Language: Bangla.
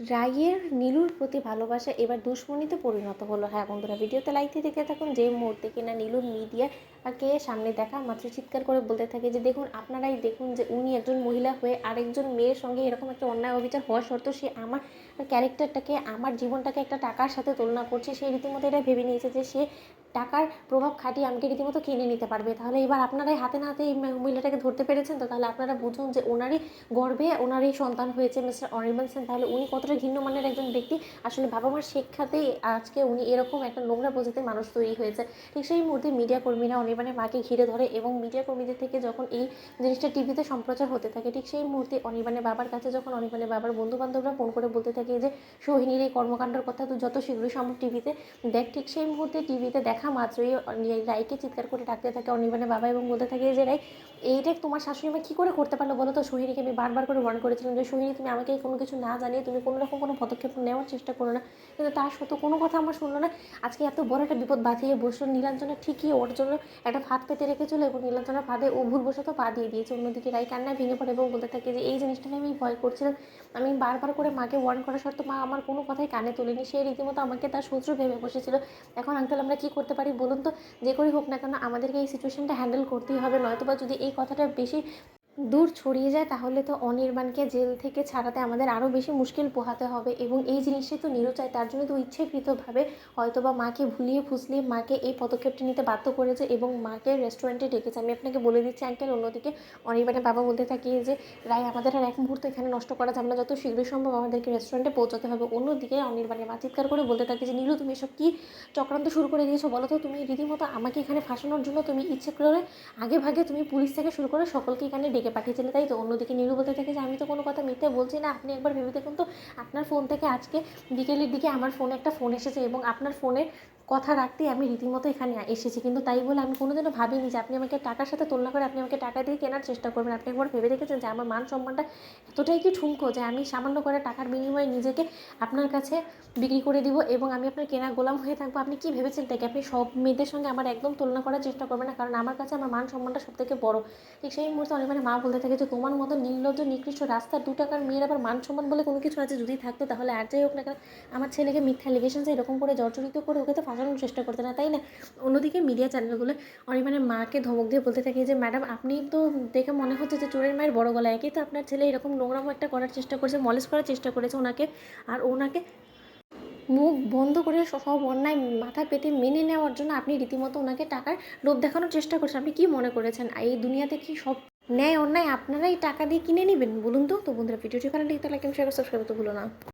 রাগের নীলুর প্রতি ভালোবাসা এবার দুশ্মনীতে পরিণত হলো। হ্যাঁ বন্ধুরা, ভিডিওতে লাইক দিয়ে দেখে থাকুন যে মুহূর্তে কিনা নীলুর মিডিয়াকে সামনে দেখা, মাত্র চিৎকার করে বলতে থাকে যে, দেখুন, আপনারাই দেখুন যে উনি একজন মহিলা হয়ে আরেকজন মেয়ের সঙ্গে এরকম একটা অন্যায় অবিচার হওয়া সত্ত্বেও সে আমার ক্যারেক্টারটাকে, আমার জীবনটাকে একটা টাকার সাথে তুলনা করছে। সে রীতিমতো এটা ভেবে নিয়েছে যে সে টাকার প্রভাব খাটিয়ে আমাকে রীতিমতো কিনে নিতে পারবে। তাহলে এবার আপনারাই হাতে না হাতে এই মহিলাটাকে ধরতে পেরেছেন তো? তাহলে আপনারা বুঝুন যে ওনারই গর্বে ওনারই সন্তান হয়েছে মিস্টার অনির্বাণ সেন। তাহলে উনি কতটা ঘিন্ন মানের একজন ব্যক্তি, আসলে বাবা মার শিক্ষাতেই আজকে উনি এরকম একটা নোংরা প্রজাতির মানুষ তৈরি হয়েছে। ঠিক সেই মুহূর্তে মিডিয়া কর্মীরা অনির্বাণের মাকে ঘিরে ধরে এবং মিডিয়া কর্মীদের থেকে যখন এই জিনিসটা টিভিতে সম্প্রচার হতে থাকে, ঠিক সেই মুহূর্তে অনির্বাণের বাবার কাছে যখন অনির্বাণের বাবার বন্ধু বান্ধবরা ফোন করে বলতে থাকে যে, সোহিনীর এই কর্মকাণ্ডের কথা তো যত শীঘ্রই সম্ভব টিভিতে দেখ। ঠিক সেই মুহূর্তে টিভিতে দেখা মাত্রই রায়কে চিৎকার করে ডাকতে থাকে অনির্বাণের বাবা এবং বলতে থাকে যে, রায়, এইটা তোমার শাশুড়ি মা কী করে করতে পারল বলো তো? সোহিনীকে আমি বারবার করে ওয়ার্ন করেছিলাম যে, সোহিনী, তুমি আমাকে কোনো কিছু না জানিয়ে তুমি কোনো রকম কোনো পদক্ষেপ নেওয়ার চেষ্টা করো না। কিন্তু তার সত্ত্বেও কোনো কথা আমার শুনলো না। আজকে এত বড় একটা বিপদ বাঁধিয়ে বসল। নীলাঞ্জনা ঠিকই ওর জন্য একটা ফাঁদ পেতে রেখেছিল এবং নীলাঞ্জনার ফাঁদে ও ভুলবশত পা দিয়ে দিয়েছে। অন্যদিকে রাই কান্নায় ভেঙে পড়ে এবং বলতে থাকে যে, এই জিনিসটাকে আমি ভয় করছিলাম। আমি বারবার করে মাকে ওয়ার্ন করা সত্ত্বেও মা আমার কোনো কথাই কানে তোলেনি। সে রীতিমতো আমাকে তার শত্রু ভেবে বসেছিল। এখন আঙ্কেল আমরা কী করতে পারি বলুন তো? যে করেই হোক না কেন আমাদেরকে এই সিচুয়েশনটা হ্যান্ডেল করতেই হবে। নয়তো বা যদি এই কথাটা বেশি দূর ছড়িয়ে যায়, তাহলে তো অনির্বাণকে জেল থেকে ছাড়াতে আমাদের আরও বেশি মুশকিল পোহাতে হবে। এবং এই জিনিসটাই তো নিরু চায় তার জন্য তো ইচ্ছেকৃতভাবে হয়তো বা মাকে ভুলিয়ে ফুসলিয়ে মাকে এই পদক্ষেপটি নিতে বাধ্য করেছে এবং মাকে রেস্টুরেন্টে ডেকেছে। আমি আপনাকে বলে দিচ্ছি আঙ্কেল অন্যদিকে অনির্বাণের বাবা বলতে থাকি যে, রায়, আমাদের আর এক মুহূর্ত এখানে নষ্ট করা যাবে না, যত শীঘ্রই সম্ভব আমাদেরকে রেস্টুরেন্টে পৌঁছাতে হবে। অন্যদিকে অনির্বাণের মা চিৎকার করে বলতে থাকে যে, নীলু, তুমি এসব কী চক্রান্ত শুরু করে দিয়েছ? বলো তো, তুমি রীতিমতো আমাকে এখানে ফাঁসানোর জন্য তুমি ইচ্ছে করে আগে ভাগে তুমি পুলিশ থেকে শুরু করে সকলকে এখানে ডেকে পাঠিয়েছিলে, তাই তো? অন্যদিকে নীলু বলতে থাকে যে, আমি তো কোনো কথা মিথ্যে বলছি না। আপনি একবার ভেবে দেখুন তো, আপনার ফোন থেকে আজকে বিকেলের দিকে আমার ফোনে একটা ফোন এসেছে এবং আপনার ফোনে কথা রাখতেই আমি রীতিমতো এখানে এসেছি। কিন্তু তাই বলে আমি কোনোদিনও ভাবিনি যে আপনি আমাকে টাকার সাথে তুলনা করে আপনি আমাকে টাকা দিয়ে কেনার চেষ্টা করবেন। আপনি একবার ভেবে দেখেছেন যে আমার মান সম্মানটা এতটাই কি ঠুনকো যে আমি সামান্য করে টাকার বিনিময়ে নিজেকে আপনার কাছে বিক্রি করে দিব এবং আমি আপনার কেনা গোলাম হয়ে থাকব? আপনি কি ভেবেছেন তাকে? আপনি সব মেয়েদের সঙ্গে আমার একদম তুলনা করার চেষ্টা করবেন না? কারণ আমার কাছে আমার মান সম্মানটা সব থেকে বড়। ঠিক সেই মুহূর্তে অনেক মানে মা বলতে থাকে যে, তোমার মতো নির্লজ্জ, নিকৃষ্ট রাস্তার দু টাকার মেয়ের আবার মান সম্মান বলে কোনো কিছু আছে যদি থাকতো তাহলে আর যাই হোক না কেন, আমার ছেলেকে মিথ্যা লিগেশনসে এরকম করে জর্জরিত করে ওকে তো ফাঁসানোর চেষ্টা করতে না, তাই না? অন্যদিকে মিডিয়া চ্যানেলগুলো অনির্বাণের মাকে ধমক দিয়ে বলতে থাকে যে, ম্যাডাম, আপনি তো দেখে মনে হচ্ছে যে, চোরের মায়ের বড় গলা একই তো আপনার ছেলে এরকম নোংরামো একটা করার চেষ্টা করেছে মলেজ করার চেষ্টা করেছে ওনাকে। আর ওনাকে মুখ বন্ধ করে সব অন্যায় মাথা পেতে মেনে নেওয়ার জন্য আপনি রীতিমতো ওনাকে টাকার লোভ দেখানোর চেষ্টা করছেন। আপনি কি মনে করেছেন? এই দুনিয়াতে কি সব ন্যায় অন্যায় আপনারাই টাকা দিয়ে কিনে নেবেন? বলুন তো। তো বন্ধুরা, ভিডিওটি ভালো লাগতে লাইক সাবস্ক্রাইব করতে ভুলো না।